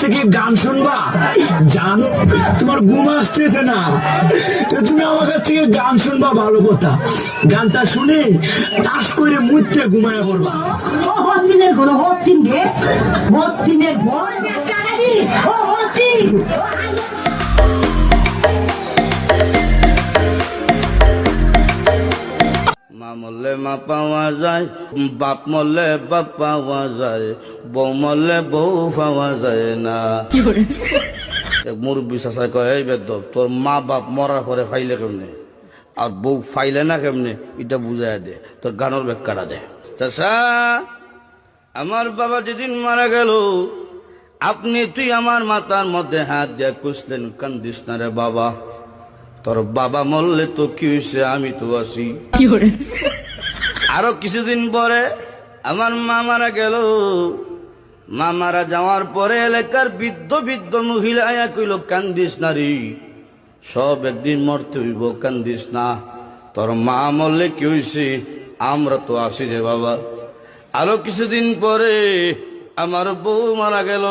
থেকে গান শুনবা? জান তোমার ঘুম আসতেছে না। তো তুমি আমার কাছ থেকে গান শুনবা ভালো কথা। গানটা শুনে তাস করে মুহূর্তে ঘুমায় পড়বা। দিনের কোনো হত দিন রে। হত দিনের ভয়। ও হতিন মা পাওয়া যায় বাপ মরলে বাপ পাওয়া যায় বউ মরলে বউ পাওয়া যায় না। এক মুরব্বী চাষাই কয় এই বেদ তোর মা বাপ মরার পরে ফাইলে কেমনে? আর বউ ফাইলে না কেমনে? এটা বুঝাই দে তোর গানোর ব্যাখ্যাটা দে। চাষা আমার বাবা যেদিন মারা গেল আপনি তুই আমার মাথার মধ্যে হাত দিয়ে কুসলেন কান্দিস না রে বাবা তোর বাবা মরলে তো কি হয়েছে আমি তো আছি। আরও কিছুদিন পরে আমার মা মারা গেল। মা মারা যাওয়ার পরে এলাকার বৃদ্ধ বৃদ্ধ মহিলা আয়া কইল, কান্দিস নারী সব একদিন মরতে হইব, কান্দিস না। তোর মা মরলে কি হয়েছে আমরা তো আসি রে বাবা। আরও কিছুদিন পরে আমার বউ মারা গেল।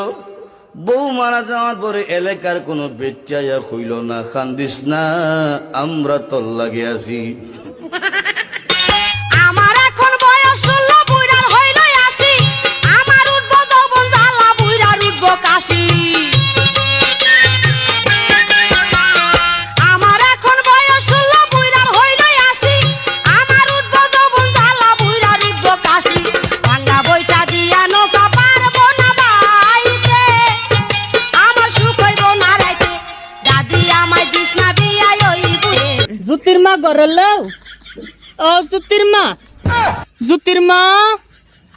বউ মারা যাওয়ার পরে এলাকার কোনো বেচাইয়া হইল না, কান্দিস না, আমরা তোর লাগে আছি। জুতির মা ঘরের লো ও, জুতির মা। জুতির মা,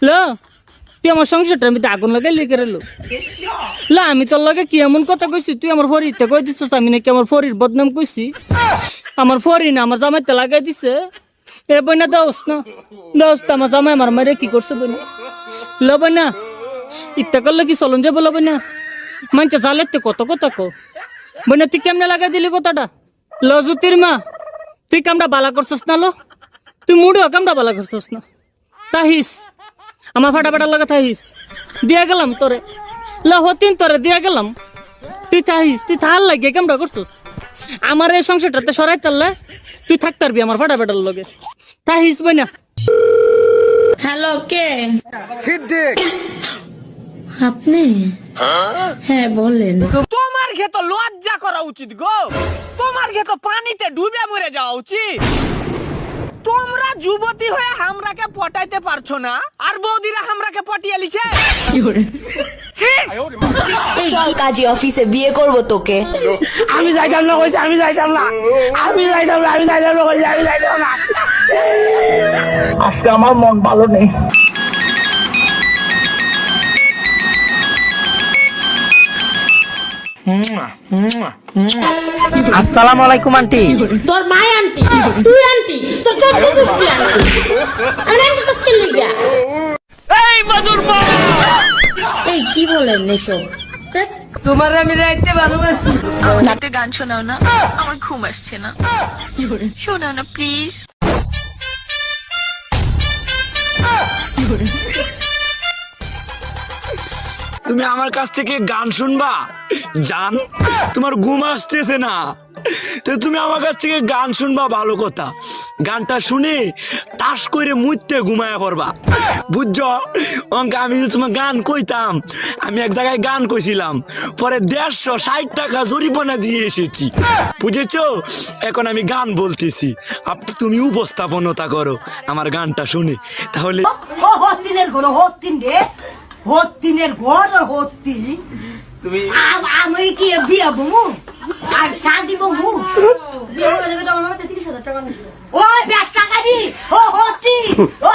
লো। তুই আমার সংসারটার মধ্যে আগুন লাগাই লিখে লো লা, আমি তোর লগে কি এমন কথা কইছি? তুই আমার ফরিতে কই দিছিস? আমি নাকি আমার ফরির বদনাম কইছি। আমার ফরি না, আমার জামাইতে লাগাই দিছে। এ বইনা দোস না দোস আমার জামাই আমার মারে কি করছে বইনা? লো বইনা ইত্যা করলে কি চলন যাব লো বইনা? মানছে জালেতে কত কথা কো বইনা তুই কেমনে লাগাই দিলি কথাটা? লো জুতির মা তুই কামটা বালা করছস না লো? তুই মুড়িও কামটা বালা করছস না? তাহিস আমার ফাটা ফাটার লাগে তাহিস। দিয়া গেলাম তোরে। ল হতিন তোরে দিয়া গেলাম। তুই তাহিস তুই থাল লাগে কামটা করছস। আমার এই সংসারটাতে সরাই তারলে তুই থাক পারবি আমার ফাটা ফাটার লগে। তাহিস বইনা। হ্যালো কে? সিদ্দিক। আপনি? হ্যাঁ বলেন। লজ্জা করা উচিত গো। তোমার ক্ষেত পানিতে ডুবে মরে যাওয়া উচিত। তোমরা যুবতী হয়ে হামরাকে পটাইতে পারছ না আর বৌদিরা হামরাকে পটিয়ে লিছে! চল কাজী অফিসে বিয়ে করব তোকে। আমি যাইতাম না কইছি আমি যাইতাম না। আমি যাইতাম না আমি যাইতাম না কইছি আমি যাইতাম না। আজকে আমার মন ভালো নেই। আসসালামু আলাইকুম আন্টি তোর মাই আন্টি তুই আন্টি তোর চোদ্দ গোষ্ঠী আন্টি আর আন্টি কষ্ট লিগা এই মধুর মা এই কি বলেন এসব তোমার আমি রাইতে ভালোবাসি রাতে গান শোনাও না আমার ঘুম আসছে না শোনাও না প্লিজ তুমি আমার কাছ থেকে গান শুনবা? জান, তোমার ঘুম আসতেছে না। তো তুমি আমার কাছ থেকে গান শুনবা, ভালো কথা। গানটা শুনে তাস করে মুহূর্তে ঘুমায় পড়বা। বুঝছ? অঙ্কে, আমি যে তোমার গান কইতাম, আমি এক জায়গায় গান কইছিলাম। পরে দেড়শো ষাট টাকা জরিমানা দিয়ে এসেছি। বুঝেছ? এখন আমি গান বলতেছি। তুমি উপস্থাপনতা করো আমার গানটা শুনে। তাহলে ও হতিনের ঘর হত্তি। তুমি আমি কি বিয়া বমু? আর শাদি বমু? ওই ব্যাগ টাকা দি। ও হত্তি ও